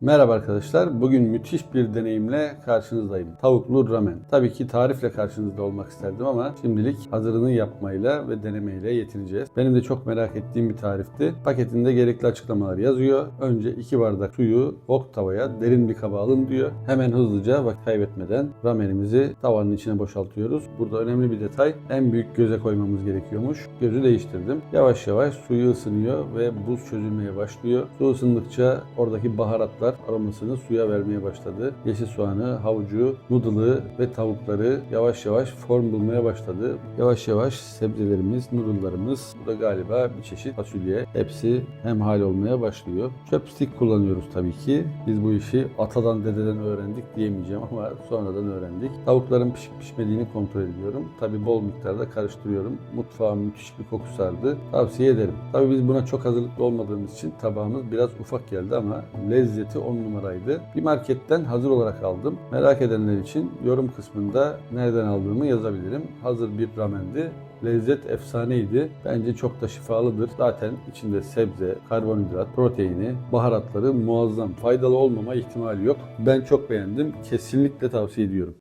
Merhaba arkadaşlar. Bugün müthiş bir deneyimle karşınızdayım. Tavuklu ramen. Tabii ki tarifle karşınızda olmak isterdim ama şimdilik hazırını yapmayla ve denemeyle yetineceğiz. Benim de çok merak ettiğim bir tarifti. Paketinde gerekli açıklamalar yazıyor. Önce 2 bardak suyu ok tavaya derin bir kaba alın diyor. Hemen hızlıca vakit kaybetmeden ramenimizi tavanın içine boşaltıyoruz. Burada önemli bir detay. En büyük göze koymamız gerekiyormuş. Gözü değiştirdim. Yavaş yavaş suyu ısınıyor ve buz çözülmeye başlıyor. Su ısındıkça oradaki baharatlar aromasını suya vermeye başladı. Yeşil soğanı, havucu, noodle'ı ve tavukları yavaş yavaş form bulmaya başladı. Yavaş yavaş sebzelerimiz, noodle'larımız, bu da galiba bir çeşit fasulye. Hepsi hemhal olmaya başlıyor. Chopstick kullanıyoruz tabii ki. Biz bu işi atadan dededen öğrendik diyemeyeceğim ama sonradan öğrendik. Tavukların pişip pişmediğini kontrol ediyorum. Tabii bol miktarda karıştırıyorum. Mutfağa müthiş bir koku sardı. Tavsiye ederim. Tabii biz buna çok hazırlıklı olmadığımız için tabağımız biraz ufak geldi ama lezzeti 10 numaraydı. Bir marketten hazır olarak aldım. Merak edenler için yorum kısmında nereden aldığımı yazabilirim. Hazır bir ramendi. Lezzet efsaneydi. Bence çok da şifalıdır. Zaten içinde sebze, karbonhidrat, proteini, baharatları muazzam. Faydalı olmama ihtimali yok. Ben çok beğendim. Kesinlikle tavsiye ediyorum.